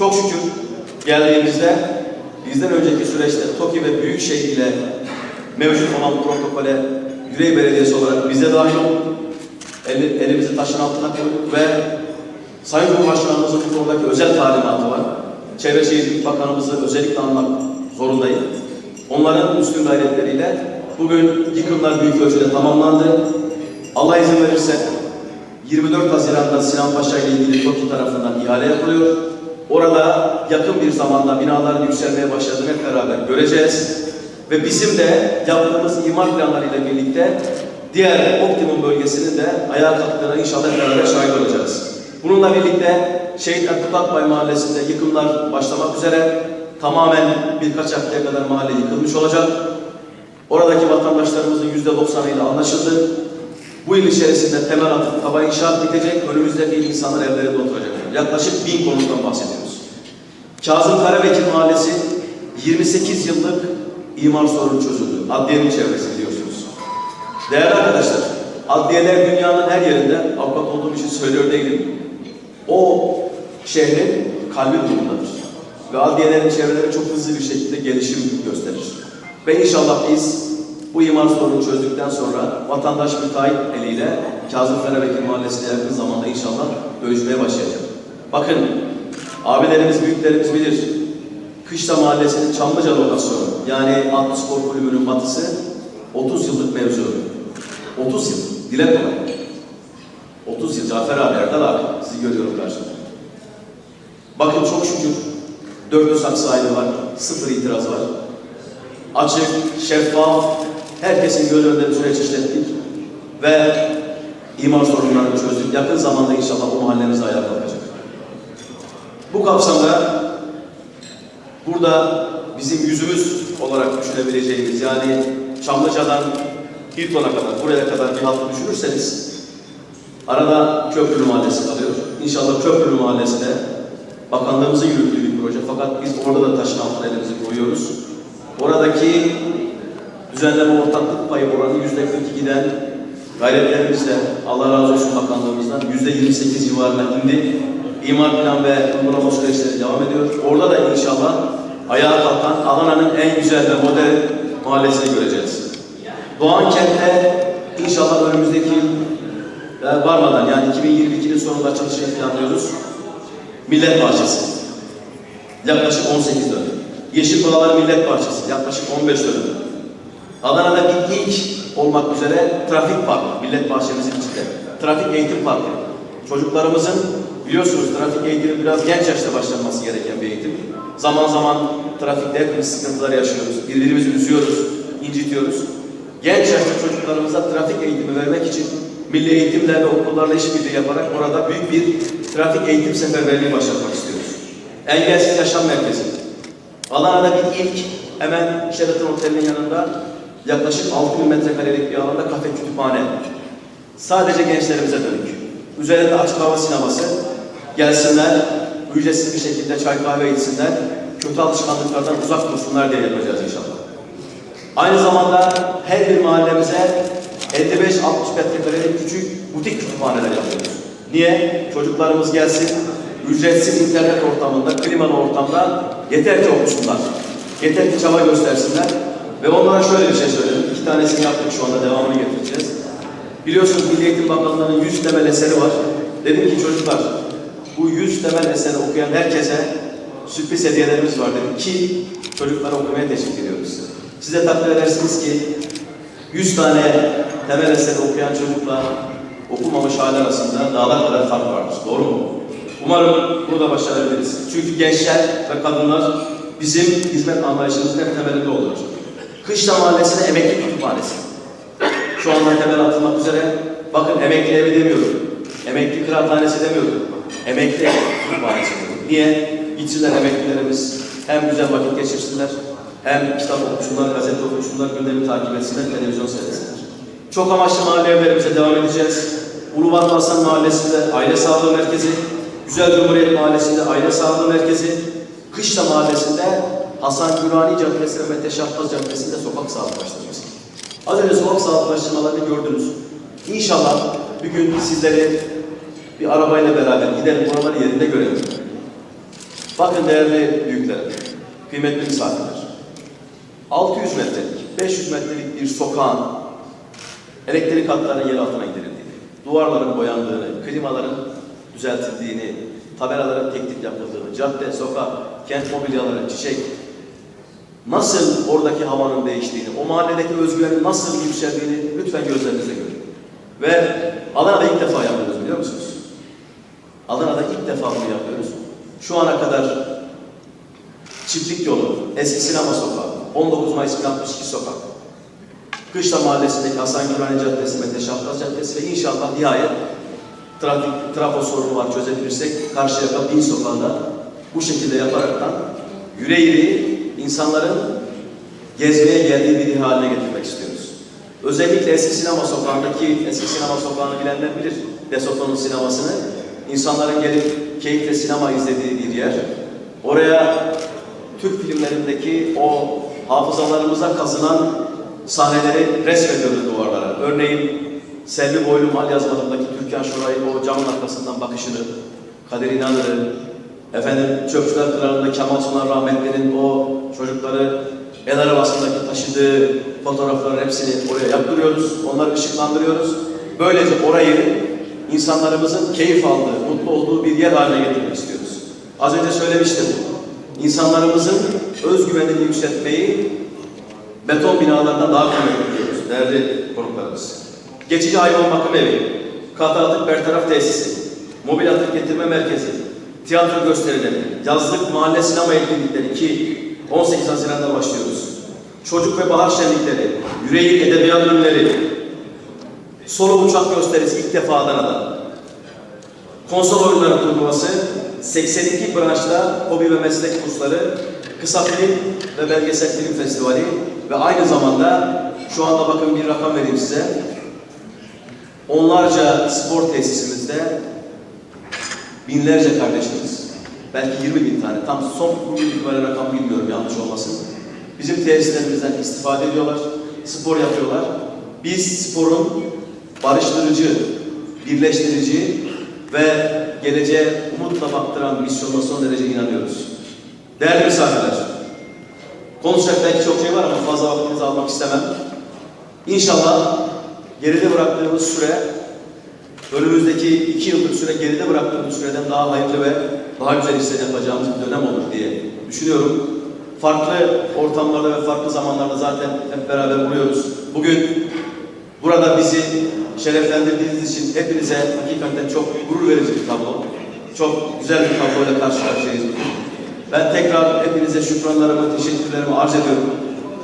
Çok şükür geldiğimizde bizden önceki süreçte TOKİ ve Büyükşehir ile mevcut olan protokole Yüreğir Belediyesi olarak bize dahil olduk. Eli, elimizi taşın altına koyduk ve Sayın Cumhurbaşkanımızın bu konudaki özel talimatı var. Çevre Şehircilik Bakanımızı özellikle anmak zorundayım. Onların üstün gayretleriyle bugün yıkımlar büyük ölçüde tamamlandı. Allah izin verirse 24 Haziran'da Sinan Paşa ile ilgili TOKİ tarafından ihale yapılıyor. Orada yakın bir zamanda binaların yükselmeye başladığını hep beraber göreceğiz. Ve bizim de yaptığımız imar planları ile birlikte diğer optimum bölgesinin de ayağa kalktığına inşallah beraber şahit olacağız. Bununla birlikte Şehit Akut Akbay Mahallesi'nde yıkımlar başlamak üzere tamamen birkaç haftaya kadar mahalle yıkılmış olacak. Oradaki vatandaşlarımızın yüzde doksanıyla anlaşıldı. Bu yıl içerisinde temel atıp kaba inşaat bitecek, önümüzdeki insanlar evlerinde oturacak. Yaklaşık bin konuttan bahsediyoruz. Kazım Karabekir Mahallesi 28 yıllık imar sorunu çözüldü. Adliyenin çevresi biliyorsunuz. Değerli arkadaşlar, adliyeler dünyanın her yerinde, avukat olduğum için söylüyor değilim. O şehrin kalbi durumundadır. Ve adliyelerin çevreleri çok hızlı bir şekilde gelişim gösterir. Ve inşallah biz bu imar sorunu çözdükten sonra vatandaş müteahhit eliyle Kazım Karabekir Mahallesi'ne yakın zamanda inşallah görüşmeye başlayacak. Bakın, abilerimiz, büyüklerimiz bilir. Kışla Mahallesi'nin Çamlıca lokasyonu, yani Atlı Spor Kulübü'nün batısı 30 yıllık mevzu. 30 yıl, dile kolay. 30 yıl Cafer abi, Erdal abi, sizi görüyorum karşımda. Bakın çok şükür, dörtlü saksı ayrı var, sıfır itiraz var. Açık, şeffaf, herkesin göz önünde bir süreç işlettik ve imar sorunlarını çözdük. Yakın zamanda inşallah bu mahallemiz ayağa kalkacak. Bu kapsamda burada bizim yüzümüz olarak düşünebileceğimiz yani Çamlıca'dan Hilton'a kadar, buraya kadar bir hattı düşünürseniz arada Köprülü Mahallesi kalıyor. İnşallah Köprülü Mahallesi'de bakanlığımızın yürüttüğü bir proje fakat biz orada da taşın altına elimizi koyuyoruz. Oradaki düzenleme ortaklık payı oranı yüzde 42'den gayretlerimizle Allah razı olsun bakanlığımızdan yüzde 28 civarına indi. İmar plan ve uygulama süreçleri devam ediyor. Orada da inşallah ayağa kalkan Adana'nın en güzel ve modern mahallesini göreceğiz. Doğan kentte inşallah önümüzdeki yıl e, varmadan yani 2022'nin sonunda açılışını planlıyoruz. Millet Bahçesi. Yaklaşık 18 dönüm. Yeşil Bağlar Millet Bahçesi. Yaklaşık 15 dönüm. Adana'da bir ilk olmak üzere trafik parkı. Millet Bahçemizin içinde. Trafik eğitim parkı. Çocuklarımızın biliyorsunuz trafik eğitimi biraz genç yaşta başlanması gereken bir eğitim. Zaman zaman trafikte hepimiz sıkıntılar yaşıyoruz. Birbirimizi üzüyoruz, incitiyoruz. Genç yaşta çocuklarımıza trafik eğitimi vermek için milli eğitimle ve okullarla işbirliği yaparak orada büyük bir trafik eğitim seferberliği başlatmak istiyoruz. Engelsiz Yaşam Merkezi. Adana'da bir ilk hemen Sheraton Otel'in yanında yaklaşık 6000 metrekarelik bir alanda kafe kütüphane. Sadece gençlerimize dönük. Üzerinde açık hava sineması. Gelsinler, ücretsiz bir şekilde çay kahve içsinler. Kötü alışkanlıklardan uzak dursunlar diye yapacağız inşallah. Aynı zamanda her bir mahallemize 55-60 metrekarelik küçük butik kütüphaneler yapıyoruz. Niye? Çocuklarımız gelsin, ücretsiz internet ortamında, klimalı ortamda yeter ki okusunlar. Yeter ki çaba göstersinler. Ve onlara şöyle bir şey söyledim. İki tanesini yaptık şu anda devamını getireceğiz. Biliyorsunuz Milli Eğitim Bakanlığı'nın 100 temel eseri var. Dedim ki çocuklar bu 100 temel eseri okuyan herkese sürpriz hediyelerimiz var dedim ki çocukları okumaya teşvik ediyoruz. Size takdir edersiniz ki 100 tane temel eseri okuyan çocukla okumamış hali arasında dağlar kadar fark vardır. Doğru mu? Umarım burada başarabiliriz. Çünkü gençler ve kadınlar bizim hizmet anlayışımızın hep temelinde olur. Kışla Mahallesi'ne emekli kütüphanesi. Şu anda temel atılmak üzere. Bakın emekli evi demiyorum. Emekli kıraathanesi demiyorum. Emekli diyorum. Niye? Gitsinler emeklilerimiz hem güzel vakit geçirsinler, hem kitap okusunlar, gazete okusunlar, gündemi takip etsinler, televizyon seyretsinler. Çok amaçlı mahalle evlerimize devam edeceğiz. Ulubat Hasan Mahallesi'nde aile sağlığı merkezi, Güzel Cumhuriyet Mahallesi'nde aile sağlığı merkezi, Kışla Mahallesi'nde Hasan Gürani Caddesi ve Mete Şahbaz Caddesi'nde sokak sağlığı başlaması. Az önce sokak sağlığı başlamalarını gördünüz. İnşallah bir gün sizleri bir arabayla beraber gidelim buraları yerinde görelim. Bakın değerli büyüklerim, kıymetli misafirler. 600 metrelik, 500 metrelik bir sokağın elektrik hatlarının yer altına indirildiğini, duvarların boyandığını, klimaların düzeltildiğini, tabelaların tek yapıldığını, cadde, sokak, kent mobilyaları, çiçek, nasıl oradaki havanın değiştiğini, o mahalledeki özgüvenin nasıl yükseldiğini lütfen gözlerinizle görün. Ve Adana'da ilk defa yapıyoruz biliyor musunuz? Defa bunu yapıyoruz. Şu ana kadar Çiftlik Yolu, Eski Sinema Sokağı, 19 Mayıs 1062 Sokak, Kışla Mahallesi'ndeki Hasan Gürhane Caddesi, Mete Şahbaz Caddesi ve inşallah nihayet trafik, trafo sorunu var çözebilirsek Karşıyaka Bin Sokağı'nda bu şekilde yaparaktan yüreği insanların gezmeye geldiği bir haline getirmek istiyoruz. Özellikle Eski Sinema Sokağı'ndaki, Eski Sinema Sokağı'nı bilenler bilir, Desoto'nun sinemasını. İnsanların gelip keyifle sinema izlediği bir yer. Oraya Türk filmlerindeki o hafızalarımıza kazınan sahneleri resmediyoruz duvarlara. Örneğin Selvi Boylu Mal yazmalındaki Türkan Şoray'ın o camın arkasından bakışını, Kadir İnanır'ı, efendim Çöpçüler Kralı'nda Kemal Sunal rahmetli'nin o çocukları el arabasındaki taşıdığı fotoğrafların hepsini oraya yaptırıyoruz, onları ışıklandırıyoruz. Böylece orayı insanlarımızın keyif aldığı, mutlu olduğu bir yer haline getirmek istiyoruz. Az önce söylemiştim, insanlarımızın özgüvenini yükseltmeyi beton binalardan daha kıymetli biliyoruz değerli konuklarımız. Geçici hayvan bakım evi, katı atık bertaraf tesisi, mobil atık getirme merkezi, tiyatro gösterileri, yazlık mahalle sinema etkinlikleri ki 18 Haziran'da başlıyoruz. Çocuk ve bahar şenlikleri, yüreği edebiyat ürünleri, solo uçak gösterisi ilk defa Adana'da. Konsol oyunları turnuvası, 82 branşta hobi ve meslek kursları, kısa film ve belgesel film festivali ve aynı zamanda şu anda bakın bir rakam vereyim size. Onlarca spor tesisimizde binlerce kardeşimiz, belki 20 bin tane, tam son itibariyle rakam bilmiyorum yanlış olmasın. Bizim tesislerimizden istifade ediyorlar, spor yapıyorlar. Biz sporun barıştırıcı, birleştirici ve geleceğe umutla baktıran misyonuna son derece inanıyoruz. Değerli misafirler, konuşacak belki çok şey var ama fazla vaktinizi almak istemem. İnşallah geride bıraktığımız süre, önümüzdeki iki yıllık süre geride bıraktığımız süreden daha hayırlı ve daha güzel işler yapacağımız bir dönem olur diye düşünüyorum. Farklı ortamlarda ve farklı zamanlarda zaten hep beraber buluyoruz. Bugün burada bizi şereflendirdiğiniz için hepinize hakikaten çok gurur verici bir tablo. Çok güzel bir tabloyla karşı karşıyayız. Ben tekrar hepinize şükranlarımı, teşekkürlerimi arz ediyorum.